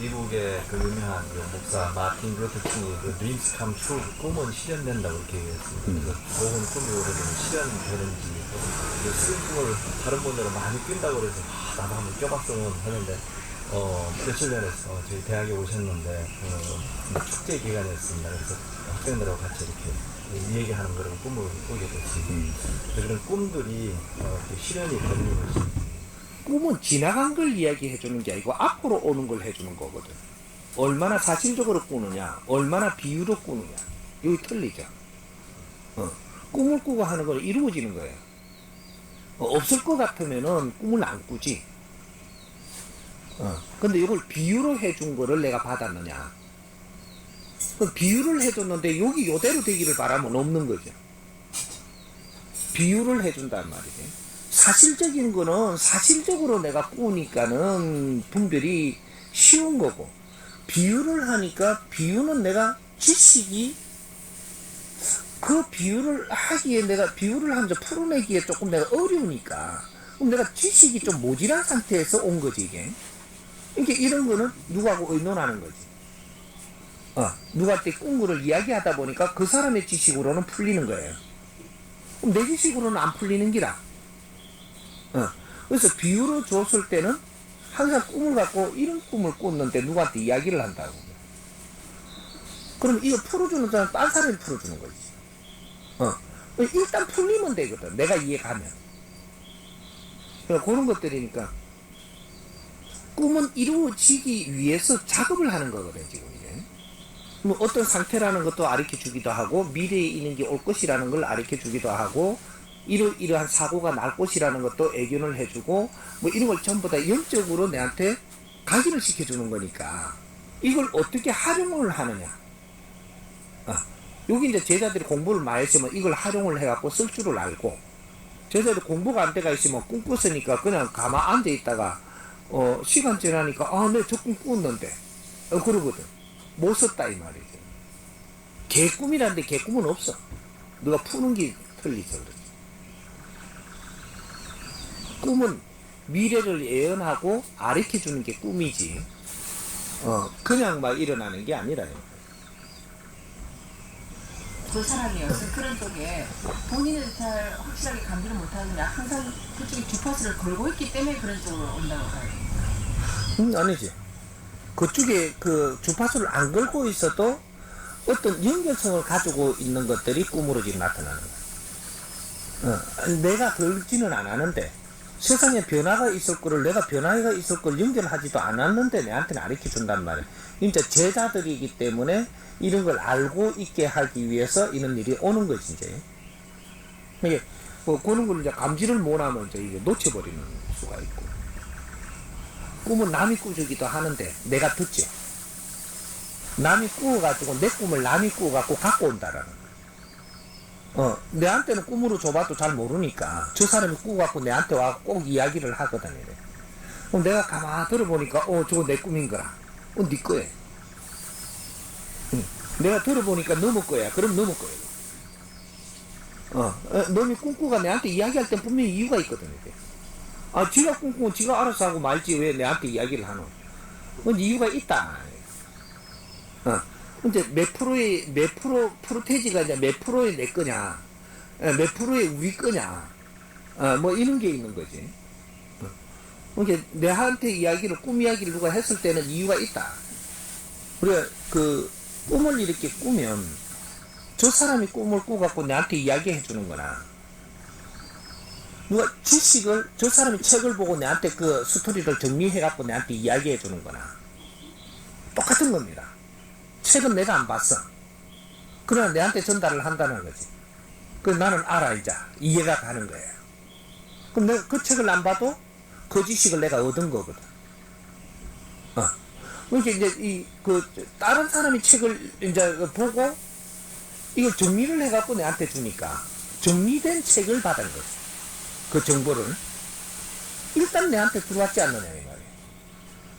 미국의 그 유명한 그 목사 마틴 루터 킹이 그 dreams come true 꿈은 실현된다고 이렇게 얘기했습니다. 음. 그래서 좋은 꿈이 오래되면 실현되는지 그쓴 꿈을 다른 분들은 많이 꾼다고 그래서 아, 나도 한번 껴봤으면 하는데 어, 며칠 전에 어, 저희 대학에 오셨는데 어, 축제 기간이었습니다. 그래서 학생들하고 같이 이렇게 얘기하는 거를 꿈을 꾸게 됐습니다. 음. 그래서 그런 꿈들이 어, 실현이 되는 것이 꿈은 지나간 걸 이야기해 주는 게 아니고 앞으로 오는 걸 해주는 거거든. 얼마나 사실적으로 꾸느냐, 얼마나 비유로 꾸느냐. 여기 틀리죠. 어, 꿈을 꾸고 하는 건 이루어지는 거예요. 어, 없을 것 같으면은 꿈을 안 꾸지. 어, 근데 이걸 비유로 해준 거를 내가 받았느냐. 그 비유를 해줬는데 여기 요대로 되기를 바라면 없는 거죠. 비유를 해준단 말이지. 사실적인 거는 사실적으로 내가 꾸니까는 분별이 쉬운 거고 비유를 하니까 비유는 내가 지식이 그 비유를 하기에 내가 비유를 하면서 풀어내기에 조금 내가 어려우니까 그럼 내가 지식이 좀 모질한 상태에서 온 거지 이게. 이게 이런 거는 누구하고 의논하는 거지. 어, 누구한테 꾼 거를 이야기하다 보니까 그 사람의 지식으로는 풀리는 거예요. 그럼 내 지식으로는 안 풀리는 기라 어. 그래서 비유로 줬을 때는 항상 꿈을 갖고 이런 꿈을 꿨는데 누구한테 이야기를 한다고. 그럼 이거 풀어주는 사람 딴 사람이 풀어주는 거지. 어. 일단 풀리면 되거든. 내가 이해가면. 그러니까 그런 것들이니까 꿈은 이루어지기 위해서 작업을 하는 거거든 지금 이게. 뭐 어떤 상태라는 것도 가르쳐 주기도 하고 미래에 있는 게 올 것이라는 걸 가르쳐 주기도 하고 이러, 이러한 사고가 날 것이라는 것도 애견을 해주고 뭐 이런 걸 전부 다 영적으로 내한테 각인을 시켜주는 거니까. 이걸 어떻게 활용을 하느냐. 아, 여기 이제 제자들이 공부를 많이 했으면 이걸 활용을 해갖고 쓸 줄을 알고 제자들 공부가 안 돼가 있으면 꿈꿨으니까 그냥 가만 앉아 있다가 어, 시간 지나니까 아내저꿈 꿨는데. 어, 그러거든. 못 썼다 이 말이지. 개꿈이라는데 개꿈은 없어. 누가 푸는 게 틀리서 그렇지 꿈은 미래를 예언하고 아르켜 주는 게 꿈이지. 어, 그냥 막 일어나는 게 아니라요. 그 사람이 어떤 그런 쪽에 본인은 잘 확실하게 감지를 못하느냐 항상 그쪽에 주파수를 걸고 있기 때문에 그런 쪽으로 온다고 봐요. 음, 아니지. 그쪽에 그 주파수를 안 걸고 있어도 어떤 연결성을 가지고 있는 것들이 꿈으로 지금 나타나는 거야. 어, 내가 걸지는 않았는데 세상에 변화가 있을 거를 내가 변화가 있을 걸 연결하지도 않았는데 내한테는 가르쳐 준단 말이야. 진짜 제자들이기 때문에 이런 걸 알고 있게 하기 위해서 이런 일이 오는 거지 이제. 이게 뭐 그런 걸 이제 감지를 못하면 이제 이게 놓쳐버리는 수가 있고. 꿈은 남이 꾸주기도 하는데 내가 듣지. 남이 꾸어가지고 내 꿈을 남이 꾸어갖고 갖고 온다라는. 어, 내한테는 꿈으로 줘봐도 잘 모르니까 저 사람이 꾸어갖고 내한테 와 꼭 이야기를 하거든 이래. 그럼 내가 가만 들어보니까 어 저거 내 꿈인 거라. 어, 네 거야. 응. 내가 들어보니까 너무 거야. 그럼 너무 거야. 어, 어, 너미 꿈꾸가 내한테 이야기할 때 분명히 이유가 있거든 이게. 아, 지가 꿈꾸면 지가 알아서 하고 말지 왜 내한테 이야기를 하노? 그건 이유가 있다. 어. 이제 몇 프로의, 몇 프로, 프로테지가 이제 몇 프로의 내 거냐, 어, 몇 프로의 우리 거냐, 어, 뭐 이런 게 있는 거지. 어. 이게 내한테 이야기를, 꿈 이야기를 누가 했을 때는 이유가 있다. 우리가 그 꿈을 이렇게 꾸면 저 사람이 꿈을 꾸갖고 내한테 이야기해 주는 거나, 누가 지식을 저 사람이 책을 보고 내한테 그 스토리를 정리해 갖고 내한테 이야기해 주는 거나 똑같은 겁니다. 책은 내가 안 봤어. 그러나 내한테 전달을 한다는 거지. 그 나는 알아 이제 이해가 가는 거예요. 그럼 내가 그 책을 안 봐도 그 지식을 내가 얻은 거거든. 어. 그러니까 이제 이 그 다른 사람이 책을 이제 보고 이걸 정리를 해갖고 내한테 주니까 정리된 책을 받은 거지. 그 정보를 일단 내한테 들어왔지 않느냐 이 말이에요.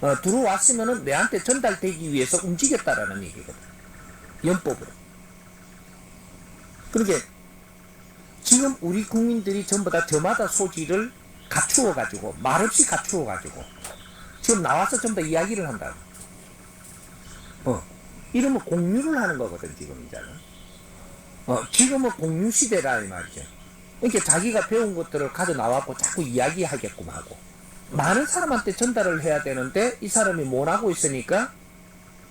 어, 들어왔으면은 내한테 전달되기 위해서 움직였다라는 얘기거든. 연법으로. 그러게 지금 우리 국민들이 전부 다 저마다 소지를 갖추어 가지고 말없이 갖추어 가지고 지금 나와서 전부 다 이야기를 한다. 어, 이러면 공유를 하는 거거든, 지금 이제는. 어, 지금은 공유 시대라, 이 말이죠. 그러니까 자기가 배운 것들을 가져 나와갖고 자꾸 이야기하게끔 하고. 많은 사람한테 전달을 해야 되는데, 이 사람이 못하고 있으니까,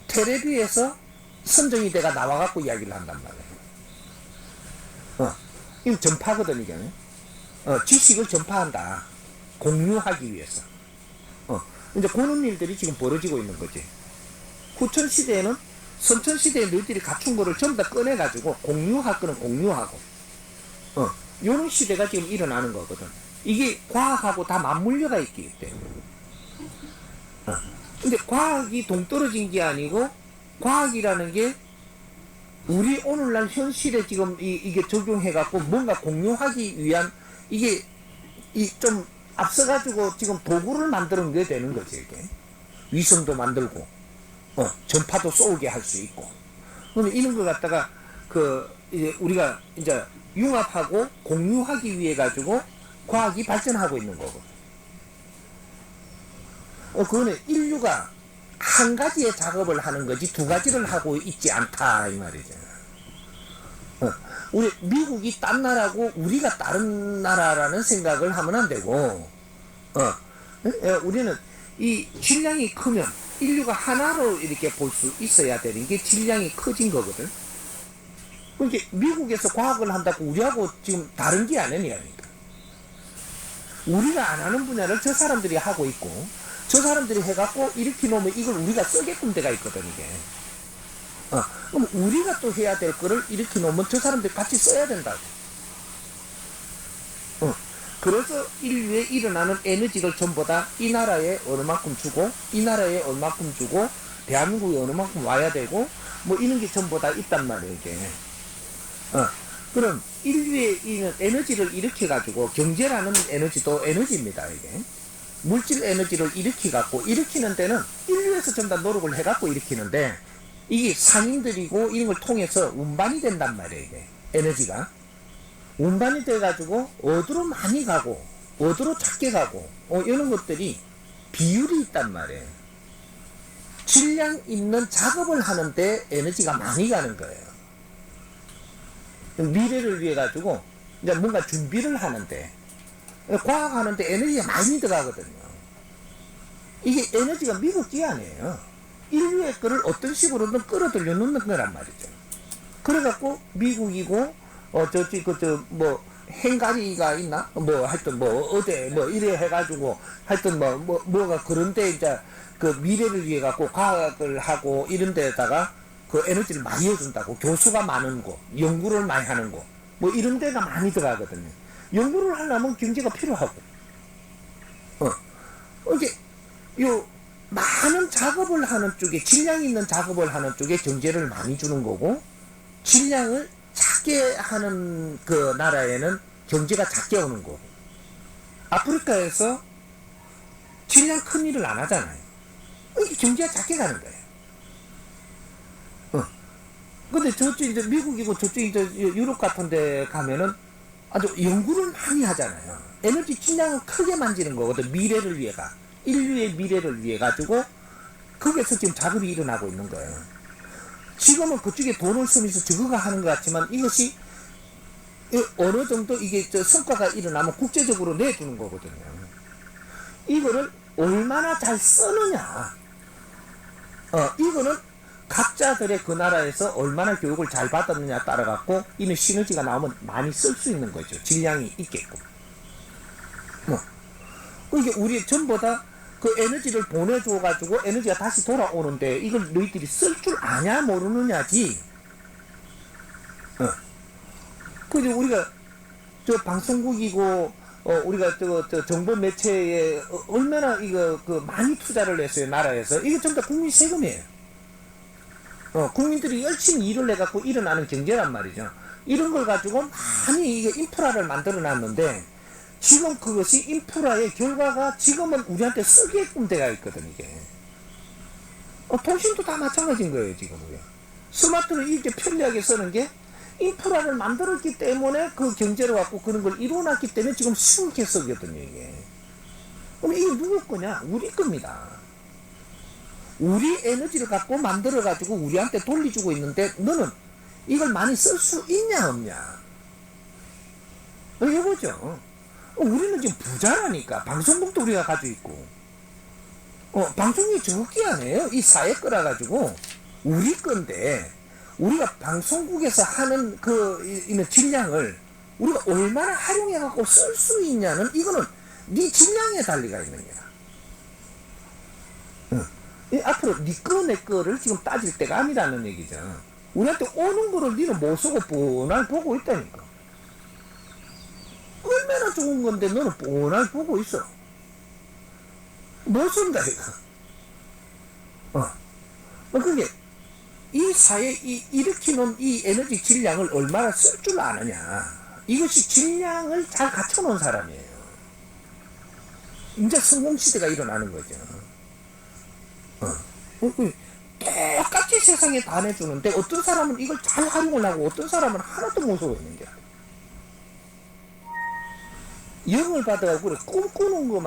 테레비에서 선정이 돼가 나와갖고 이야기를 한단 말이에요. 어, 이거 전파거든, 이게. 어, 지식을 전파한다. 공유하기 위해서. 어, 이제 그런 일들이 지금 벌어지고 있는 거지. 후천 시대에는 선천 시대에 너희들이 갖춘 거를 전부 다 꺼내가지고 공유할 거는 공유하고, 어, 요런 시대가 지금 일어나는 거거든. 이게 과학하고 다 맞물려가 있기 때문에. 어. 근데 과학이 동떨어진 게 아니고, 과학이라는 게 우리 오늘날 현실에 지금 이, 이게 적용해갖고 뭔가 공유하기 위한 이게 이 좀 앞서가지고 지금 도구를 만드는 게 되는 거지 이게 위성도 만들고 어 전파도 쏘게 할 수 있고 그러면 이런 거 갖다가 그 이제 우리가 이제 융합하고 공유하기 위해 가지고 과학이 발전하고 있는 거고 어 그거는 인류가 한 가지의 작업을 하는 거지 두 가지를 하고 있지 않다 이 말이죠. 어, 우리 미국이 딴 나라고 우리가 다른 나라라는 생각을 하면 안 되고, 어, 에, 우리는 이 질량이 크면 인류가 하나로 이렇게 볼 수 있어야 되는 게 질량이 커진 거거든. 그러니까 미국에서 과학을 한다고 우리하고 지금 다른 게 아니냐니까. 우리가 안 하는 분야를 저 사람들이 하고 있고, 저 사람들이 해갖고 이렇게 놓으면 이걸 우리가 쓰게끔 돼가 있거든, 이게. 어, 그럼 우리가 또 해야 될 거를 이렇게 놓으면 저 사람들 같이 써야 된다고. 어, 그래서 인류에 일어나는 에너지를 전부 다 이 나라에 만큼 주고, 이 나라에 얼마큼 주고, 대한민국에 어느 만큼 와야 되고, 뭐 이런 게 전부 다 있단 말이에요, 이게. 어, 그럼 인류에 있는 에너지를 일으켜가지고, 경제라는 에너지도 에너지입니다, 이게. 물질 에너지를 일으켜갖고, 일으키는 데는 인류에서 전부 다 노력을 해갖고 일으키는데, 이게 상인들이고 이런 걸 통해서 운반이 된단 말이에요, 이게. 에너지가. 운반이 돼가지고 어디로 많이 가고, 어디로 작게 가고, 어, 이런 것들이 비율이 있단 말이에요. 질량 있는 작업을 하는데 에너지가 많이 가는 거예요. 미래를 위해 가지고 이제 뭔가 준비를 하는데 과학 하는데 에너지가 많이 들어가거든요. 이게 에너지가 미국이 아니에요. 인류의 거를 어떤 식으로든 끌어들여 놓는 거란 말이죠. 그래갖고 미국이고 어 저쪽 그저뭐 행가리가 있나 뭐 하여튼 뭐 어제 뭐 이래 해가지고 하여튼 뭐, 뭐 뭐가 그런데 이제 그 미래를 위해 갖고 과학을 하고 이런 데다가 그 에너지를 많이 해준다고 교수가 많은 곳 연구를 많이 하는 곳 뭐 이런 데가 많이 들어가거든요. 연구를 하려면 경제가 필요하고 어 이게 요 많은 작업을 하는 쪽에 질량 있는 작업을 하는 쪽에 경제를 많이 주는 거고 질량을 작게 하는 그 나라에는 경제가 작게 오는 거고 아프리카에서 질량 큰 일을 안 하잖아요. 경제가 작게 가는 거예요. 어. 근데 저쪽 이제 미국이고 저쪽 이제 유럽 같은 데 가면은 아주 연구를 많이 하잖아요. 에너지 질량을 크게 만지는 거거든. 미래를 위해가. 인류의 미래를 위해 가지고 거기에서 지금 작업이 일어나고 있는 거예요. 지금은 그쪽에 돈을 쓰면서 저거가 하는 것 같지만 이것이 이 어느 정도 이게 저 성과가 일어나면 국제적으로 내주는 거거든요. 이거를 얼마나 잘 쓰느냐. 어, 이거는 각자들의 그 나라에서 얼마나 교육을 잘 받았느냐 따라 갖고 이는 시너지가 나오면 많이 쓸 수 있는 거죠. 질량이 있게끔. 뭐. 이게 우리 전부 다 그 에너지를 보내줘 가지고 에너지가 다시 돌아오는데 이걸 너희들이 쓸 줄 아냐 모르느냐지. 어. 그지 우리가 저 방송국이고 어 우리가 저, 저 정보 매체에 어, 얼마나 이거 그 많이 투자를 했어요 나라에서 이게 전부 다 국민 세금이에요. 어 국민들이 열심히 일을 해갖고 일어나는 경제란 말이죠. 이런 걸 가지고 많이 이게 인프라를 만들어 놨는데 지금 그것이 인프라의 결과가 지금은 우리한테 쓰게끔 돼가 있거든 이게. 어, 통신도 다 마찬가지인 거예요 지금 우리. 스마트를 이렇게 편리하게 쓰는 게 인프라를 만들었기 때문에 그 경제를 갖고 그런 걸 이뤄놨기 때문에 지금 쉽게 쓰거든요 이게. 그럼 이게 누구 거냐? 우리 겁니다. 우리 에너지를 갖고 만들어 가지고 우리한테 돌려주고 있는데 너는 이걸 많이 쓸 수 있냐 없냐? 어, 이거죠. 어, 우리는 지금 부자라니까. 방송국도 우리가 가지고 있고. 어, 방송이 저기 아니에요. 이 사회 거라 가지고. 우리 건데 우리가 방송국에서 하는 그 이- 이는 질량을 우리가 얼마나 활용해 갖고 쓸 수 있냐는 이거는 네 질량에 달리가 있는 거야. 응. 이 앞으로 네거내 거를 지금 따질 때가 아니라는 얘기죠. 우리한테 오는 거를 니는 못 쓰고 뻔할 보고 있다니까. 얼마나 좋은 건데 너는 뻔할 보고 있어. 못 쓴다 이거. 어. 어, 그게 이 사회 이 일으키는 이 에너지 질량을 얼마나 쓸 줄 아느냐. 이것이 질량을 잘 갖춰놓은 사람이에요. 이제 성공 시대가 일어나는 거죠. 어. 어, 그 똑같이 세상에 다 내주는데 어떤 사람은 이걸 잘 활용을 하고 어떤 사람은 하나도 있는 거야. 영을 받아가고 그래 꿈꾸는 것만